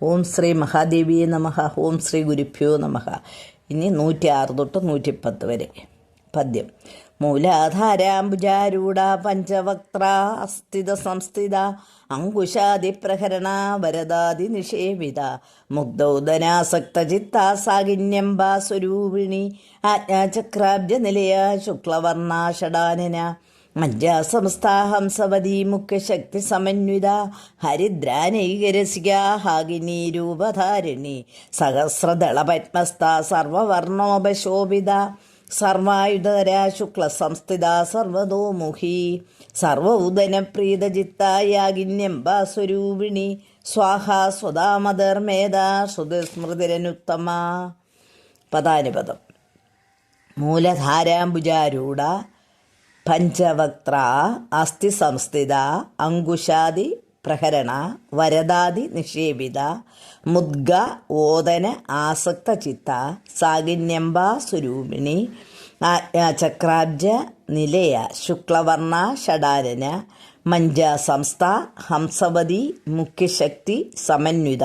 ഓം ശ്രീ മഹാദേവിയെ നമഃ ഓം ശ്രീ ഗുരുഭ്യോ നമഃ ഇനി നൂറ്റി ആറ് തൊട്ട് നൂറ്റിപ്പത്ത് വരെ പദ്യം. മൂലാധാരാംബുജാരൂഢ പഞ്ചവക്ത്ര അസ്ഥിത സംസ്ഥിത അങ്കുശാതിപ്രഹരണ വരദാതി നിഷേവിത മുഗ്ധൗദനാസക്തചിത്ത സ്വരൂപിണി ആജ്ഞാചക്രാബ്ജ നിലയ ശുക്ലവർണ ഷടാനന മഞ്ജാസംസ്ഥാഹംസവതി മുഖ്യശക്തി സമന്വിത ഹരിദ്രാനൈകരസിക ഹാഗിനി രൂപധാരിണി സഹസ്രദള പത്മസ്ഥ സർവവർണോപശോഭിത സർവായുധര ശുക്ല സംസ്ഥിത സർവതോമുഖി സർവ സ്വാഹാ സ്വതാമധർമേധ ശ്രുതിസ്മൃതിരനുത്തമ പദാനുപദം. മൂലധാരാംബുജാരൂഢ പഞ്ചവക്ത്ര അസ്ഥി സംസ്ഥിത അങ്കുശാദി പ്രഹരണ വരദാദി നിക്ഷേപിത മുദ്ഗ ഓദന ആസക്ത ചിത്ത സാകിന്യംബ സ്വരൂപിണി ചക്രാബ്ജ നിലയ ശുക്ലവർണ ഷടാരന മഞ്ജ സംസ്ഥ ഹംസവതി മുഖ്യശക്തി സമന്വിത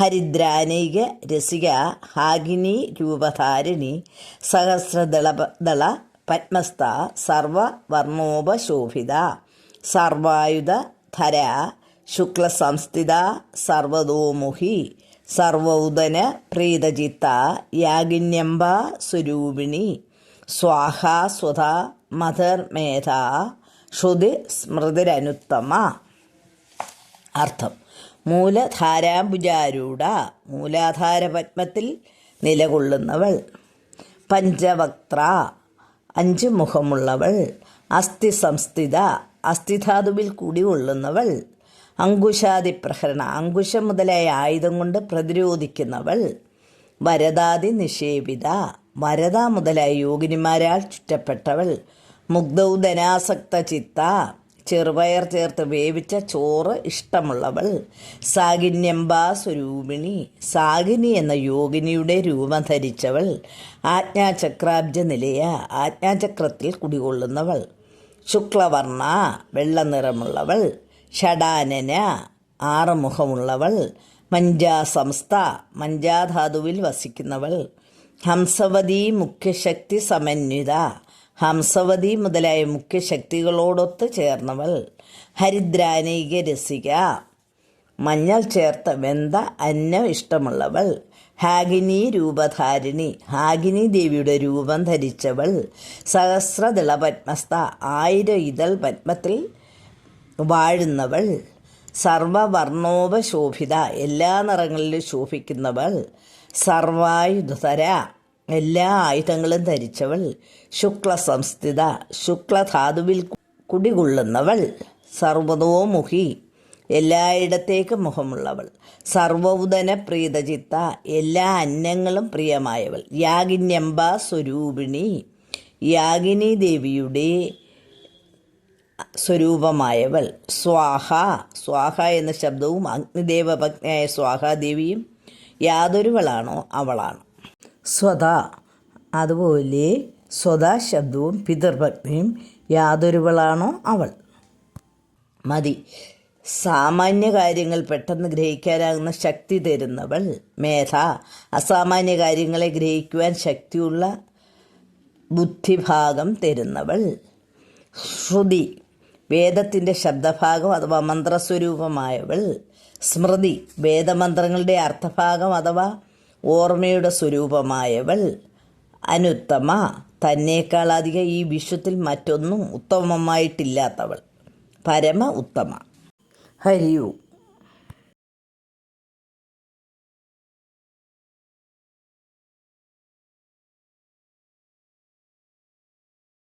ഹരിദ്രാനൈക രസിക ഹാഗിനി രൂപധാരിണി സഹസ്രദള ദള പത്മസ്ഥ സർവവർണോപശോഭിത സർവായുധ ധര ശുക്ലസംസ്ഥിത സർവതോമുഹി സർവൗദന പ്രീതചിത്ത യാഗിന്യംബ സ്വരൂപിണി സ്വാഹ സ്വധ മധർമേധ ശ്രുതി സ്മൃതിരനുത്തമ. അർത്ഥം മൂലധാരാഭുജാരൂഢ മൂലാധാര പത്മത്തിൽ നിലകൊള്ളുന്നവൾ. പഞ്ചവക്ത്ര അഞ്ച് മുഖമുള്ളവൾ അസ്ഥി സംസ്ഥിത അസ്ഥിധാതുവിൽ കൂടി കൊള്ളുന്നവൾ അങ്കുശാദി പ്രഹരണ അങ്കുശം മുതലായ ആയുധം കൊണ്ട് പ്രതിരോധിക്കുന്നവൾ വരദാതി നിഷേപിത വരദ മുതലായ യോഗിനിമാരാൽ ചുറ്റപ്പെട്ടവൾ മുഗ്ധൗദനാസക്ത ചിത്ത ചെറുപയർ ചേർത്ത് വേവിച്ച ചോറ് ഇഷ്ടമുള്ളവൾ. സാഗിന്യംബാ സ്വരൂപിണി. സാഗിനി എന്ന യോഗിനിയുടെ രൂപം ധരിച്ചവൾ. ആജ്ഞാചക്രാബ്ജ നിലയ ആജ്ഞാചക്രത്തിൽ കുടികൊള്ളുന്നവൾ. ശുക്ലവർണ വെള്ള നിറമുള്ളവൾ. ഷടാനന ആറുമുഖമുള്ളവൾ. മഞ്ജാസംസ്ഥ മഞ്ചാധാതുവിൽ വസിക്കുന്നവൾ. ഹംസവതി മുഖ്യശക്തി സമന്വിത ഹംസവതി മുതലായ മുഖ്യ മുഖ്യശക്തികളോടൊത്ത് ചേർന്നവൾ ഹരിദ്രാനൈക രസിക. മഞ്ഞൾ ചേർത്ത വെന്ത അന്നം ഇഷ്ടമുള്ളവൾ ഹാഗിനി രൂപധാരിണി. ഹാഗിനി ദേവിയുടെ രൂപം ധരിച്ചവൾ സഹസ്രദള പത്മസ്ഥ ആയിരം ഇതൾ പത്മത്തിൽ വാഴുന്നവൾ സർവവർണോപശോഭിത. എല്ലാ നിറങ്ങളിലും ശോഭിക്കുന്നവൾ സർവായുധര. എല്ലാ ആയുധങ്ങളും ധരിച്ചവൾ ശുക്ല സംസ്ഥിത ശുക്ലധാതുവിൽ കുടികൊള്ളുന്നവൾ സർവതോമുഖി എല്ലായിടത്തേക്കും മുഖമുള്ളവൾ സർവൗദന പ്രീതചിത്ത എല്ലാ അന്നങ്ങളും പ്രിയമായവൾ. യാഗിന്യംബ സ്വരൂപിണി യാഗിനി ദേവിയുടെ സ്വരൂപമായവൾ. സ്വാഹ സ്വാഹ എന്ന ശബ്ദവും അഗ്നിദേവപത്നിയായ സ്വാഹാദേവിയും യാതൊരുവളാണോ അവളാണ്. സ്വത അതുപോലെ സ്വതാ ശബ്ദവും പിതൃഭക്തിയും യാതൊരുവളാണോ അവൾ? മതി. സാമാന്യ കാര്യങ്ങൾ പെട്ടെന്ന് ഗ്രഹിക്കാനാകുന്ന ശക്തി തരുന്നവൾ മേധ. അസാമാന്യ കാര്യങ്ങളെ ഗ്രഹിക്കുവാൻ ശക്തിയുള്ള ബുദ്ധിഭാഗം തരുന്നവൾ ശ്രുതി. വേദത്തിന്റെ ശബ്ദഭാഗം അഥവാ മന്ത്രസ്വരൂപമായവൾ സ്മൃതി. വേദമന്ത്രങ്ങളുടെ അർത്ഥഭാഗം അഥവാ ഓർമ്മയുടെ സ്വരൂപമായവൾ അനുത്തമ. തന്നേക്കാളധികം ഈ വിശ്വത്തിൽ മറ്റൊന്നും ഉത്തമമായിട്ടില്ലാത്തവൾ. പരമ ഉത്തമ. ഹരിയു.